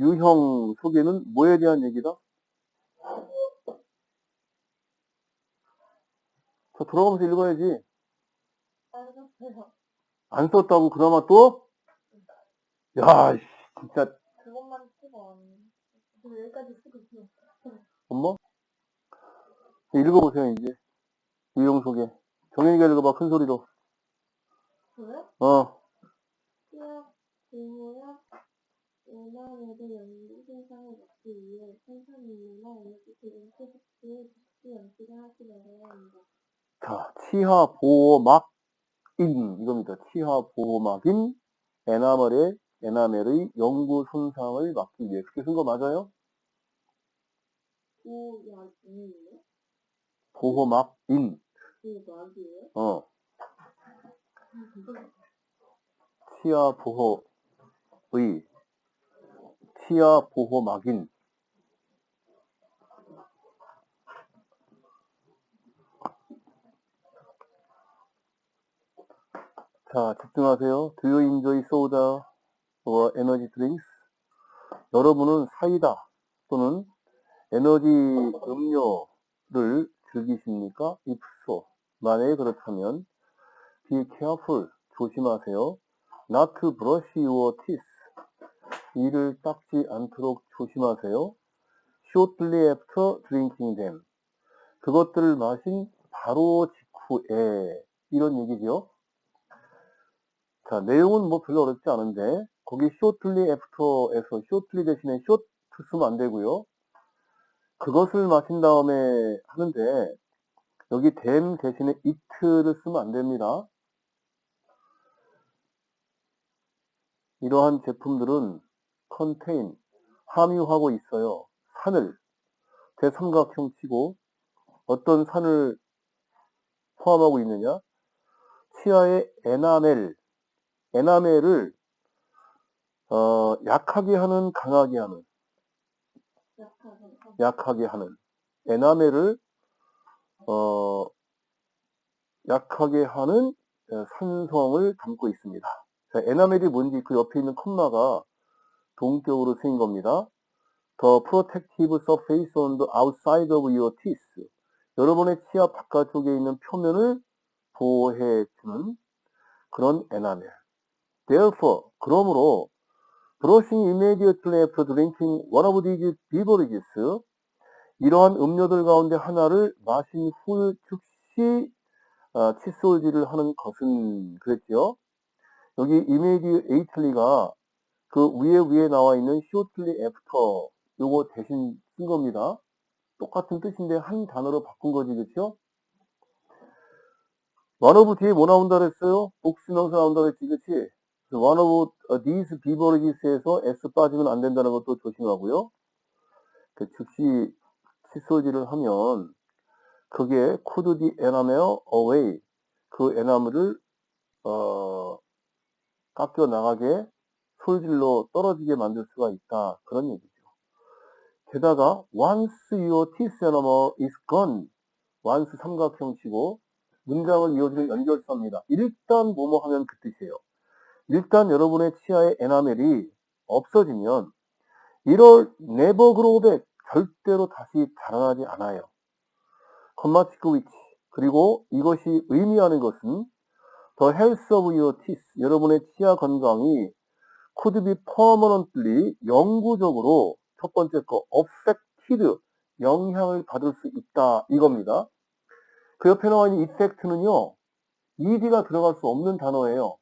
유형 소개는 뭐에 대한 얘기다? 자, 돌아가면서 읽어야지. 안 썼다고 그나마 또? 야, 씨, 진짜, 그것만 쓰고 안. 저 여기까지 쓰고 있어요. 엄마? 읽어보세요, 이제. 유형 소개. 정현이가 읽어봐, 큰 소리로. 그래? 어, 수학, 공무학, 연합에도 연구 생산을 막기 위해 생산인이나 에너지 프로젝트의 즉시 연습을 하시려고 합니다. 자, 치하 보호막인, 이겁니다. 치하 보호막인 에나멜의, 에나멜의 영구 손상을 막기 위해. 그렇게 쓴 거 맞아요? 보호막인, 오, 막이에요? 어, 치아 보호의, 치아 보호막인, 자, 집중하세요. Do you enjoy soda or energy drinks? 여러분은 사이다 또는 에너지 음료를 즐기십니까? If so, 만약에 그렇다면 be careful, 조심하세요. Not to brush your teeth. 이를 닦지 않도록 조심하세요. Shortly after drinking them. 그것들을 마신 바로 직후에 이런 얘기죠. 자, 내용은 뭐 별로 어렵지 않은데 거기 shortly after에서 shortly 대신에 short 쓰면 안 되고요. 그것을 마신 다음에 하는데 여기 them 대신에 it를 쓰면 안 됩니다. 이러한 제품들은 contain, 함유하고 있어요. 산을 대삼각형 치고 어떤 산을 포함하고 있느냐? 치아의 에나멜, 에나멜을 어, 약하게 하는, 강하게 하는, 약하게. 하는 에나멜을 어, 약하게 하는 어, 산성을 담고 있습니다. 자, 에나멜이 뭔지 그 옆에 있는 콤마가 동격으로 쓰인 겁니다. The protective surface on the outside of your teeth. 여러분의 치아 바깥쪽에 있는 표면을 보호해주는 그런 에나멜. Therefore, 그러므로 brushing immediately after drinking one of these beverages 이러한 음료들 가운데 하나를 마신 후 즉시 어, 칫솔질을 하는 것은 그랬죠. 여기 immediately가 그 위에 위에 나와 있는 shortly after 요거 대신 쓴 겁니다. 똑같은 뜻인데 한 단어로 바꾼 거지 그렇죠? one of 뒤에 뭐 나온다 그랬어요? 복수명사 나온다 그랬지 그치? one of these beverages에서 s 빠지면 안 된다는 것도 조심하고요. 그 즉시 칫솔질을 하면 그게 could the enamel 그 에나멜을 어, 깎여 나가게 솔질로 떨어지게 만들 수가 있다 그런 얘기죠. 게다가 once your teeth enamel is gone once 삼각형 치고 문장을 이어주는 연결사입니다. 일단 뭐뭐 하면 그 뜻이에요. 일단 여러분의 치아의 에나멜이 없어지면 이럴 grow back 절대로 다시 자라나지 않아요. 컴마치크 위치 그리고 이것이 의미하는 것은 the health of your teeth 여러분의 치아 건강이 could be permanently 영구적으로 첫 번째 거 affected 영향을 받을 수 있다 이겁니다. 그 옆에 나와 있는 effect는요 ed가 들어갈 수 없는 단어예요.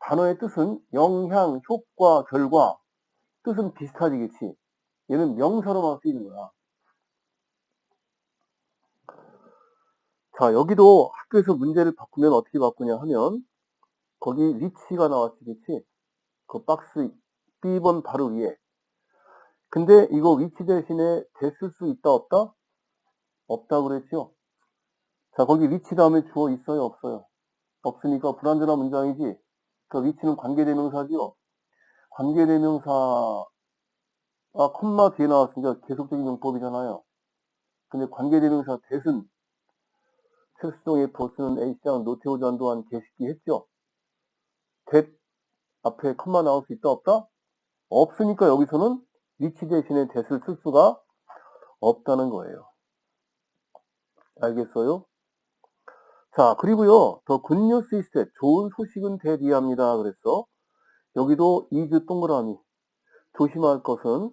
단어의 뜻은 영향, 효과, 결과 뜻은 비슷하지 그치? 얘는 명사로만 쓰이는 거야. 자, 여기도 학교에서 문제를 바꾸면 어떻게 바꾸냐 하면, 거기 위치가 나왔지, 그치? 그 박스 B번 바로 위에. 근데 이거 위치 대신에 됐을 수 있다, 없다? 없다 그랬죠? 자, 거기 위치 다음에 주어 있어요, 없어요? 없으니까 불완전한 문장이지? 그 위치는 관계대명사지요? 관계대명사 아, 콤마 뒤에 나왔으니까 계속적인 용법이잖아요. 근데 관계대명사 대은 특수동의 보스는 A시장 노태우 전도한 개식기 했죠. 대 앞에 콤마 나올 수 있다 없다? 없으니까 여기서는 위치 대신에 that을 쓸 수가 없다는 거예요. 알겠어요? 자, 그리고요, 더 굿뉴스 이스테 좋은 소식은 대디합니다. 그랬어. 여기도 이즈 동그라미. 조심할 것은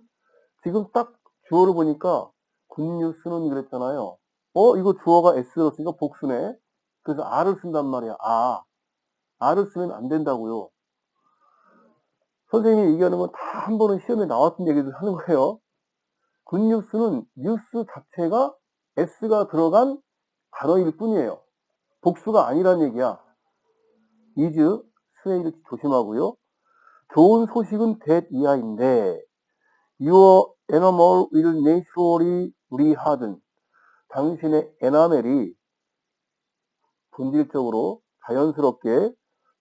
지금 딱 주어를 보니까 굿뉴스는 그랬잖아요. 어, 이거 주어가 S로 쓰니까 복수네. 그래서 R을 쓴단 말이야. 아, R을 쓰면 안 된다고요. 선생님이 얘기하는 건 다 한 번은 시험에 나왔던 얘기를 하는 거예요. 굿뉴스는 뉴스 자체가 S가 들어간 단어일 뿐이에요. 복수가 아니란 얘기야. is, 스웨이를 조심하고요. 좋은 소식은 that 이하인데 your enamel will naturally reharden. 당신의 에나멜이 본질적으로 자연스럽게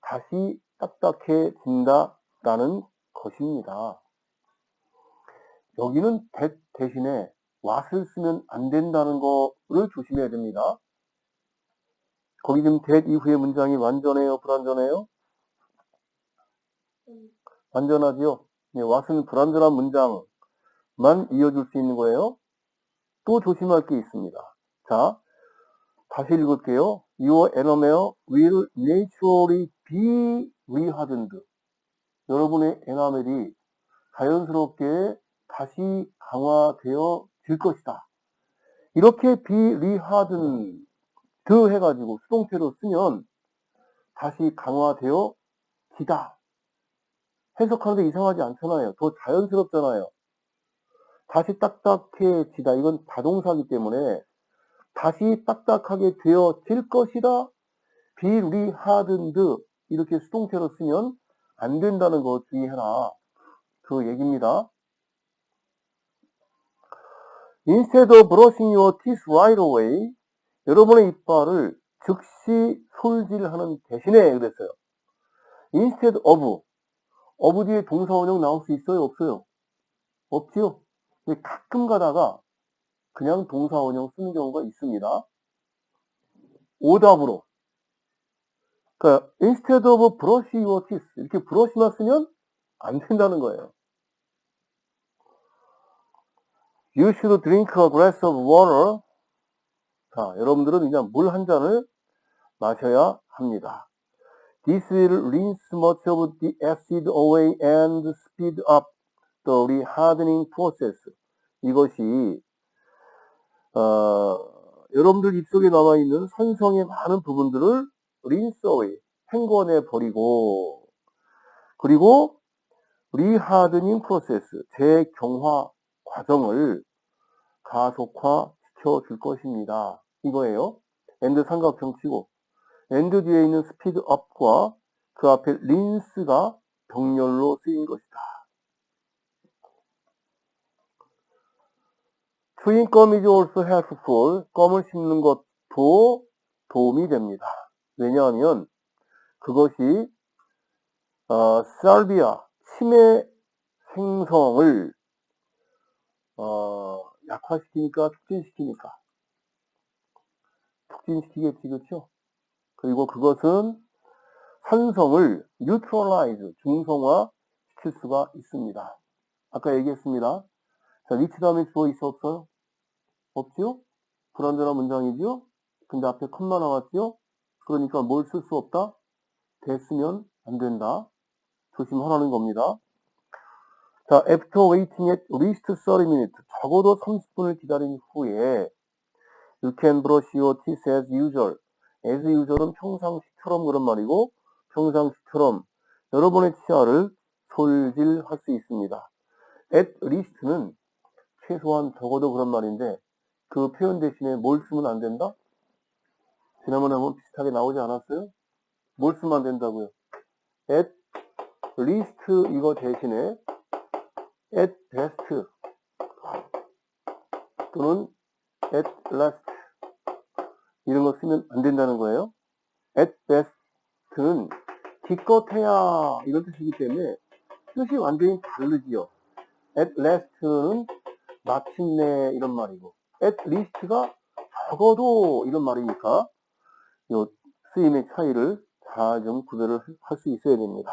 다시 딱딱해진다 라는 것입니다. 여기는 that 대신에 what을 쓰면 안 된다는 거를 조심해야 됩니다. 거기 지금 that 이후의 문장이 완전해요, 불완전해요? 음, 완전하지요? 네, what은 불완전한 문장만 이어줄 수 있는 거예요. 또 조심할 게 있습니다. 자, 다시 읽을게요. Your enamel will naturally be rehardened. 여러분의 에나멜이 자연스럽게 다시 강화되어 질 것이다. 이렇게 be rehardened 해가지고 수동태로 쓰면 다시 강화되어 지다. 해석하는데 이상하지 않잖아요. 더 자연스럽잖아요. 다시 딱딱해지다. 이건 다동사기 때문에 다시 딱딱하게 되어질 것이다. be rehardened 이렇게 수동태로 쓰면 안 된다는 거 주의해라. 그 얘기입니다. Instead of brushing your teeth right away, 여러분의 이빨을 즉시 솔질하는 대신에 그랬어요. Instead of, of 뒤에 동사원형 나올 수 있어요? 없어요? 없지요? 가끔 가다가 그냥 동사원형 쓰는 경우가 있습니다. 오답으로. 그러니까 instead of brush your teeth 이렇게 brush만 쓰면 안 된다는 거예요. You should drink a glass of water. 자, 여러분들은 그냥 물 한 잔을 마셔야 합니다. This will rinse much of the acid away and speed up the rehardening process. 이것이 어, 여러분들 입속에 남아 있는 산성의 많은 부분들을 away, 헹궈내 버리고 그리고 rehardening process, 재경화 과정을 가속화 시켜 줄 것입니다. 이거예요. and 삼각형 치고 and 뒤에 있는 up과 그 앞에 rinse가 병렬로 쓰인 것이다. Gum is also helpful. 껌을 씹는 것도 도움이 됩니다. 왜냐하면 그것이 어, 살비아 치매 생성을 어, 약화시키니까 촉진시키니까 촉진시키겠지 그렇죠? 그리고 그것은 산성을 neutralize 중성화 시킬 수가 있습니다. 아까 얘기했습니다. 자, 위치 다음에 주어 있어 없어요? 없지요? 불완전한 문장이지요? 근데 앞에 컴마 나왔지요? 그러니까 뭘 쓸 수 없다? 됐으면 안 된다. 조심하라는 겁니다. 자, after waiting at least 30 minutes. 적어도 30분을 기다린 후에 you can brush your teeth as usual. as usual은 평상시처럼 그런 말이고 평상시처럼 여러분의 치아를 솔질할 수 있습니다. at least는 최소한 적어도 그런 말인데 그 표현 대신에 뭘 쓰면 안 된다? 지난번에 한번 비슷하게 나오지 않았어요? 뭘 쓰면 안 된다고요? at least 이거 대신에 at best 또는 at last 이런 거 쓰면 안 된다는 거예요. at best는 기껏해야 이런 뜻이기 때문에 뜻이 완전히 다르지요. at last는 마침내 이런 말이고 at least가 적어도 이런 말이니까 요 쓰임의 차이를 잘 좀 구별을 할 수 있어야 됩니다.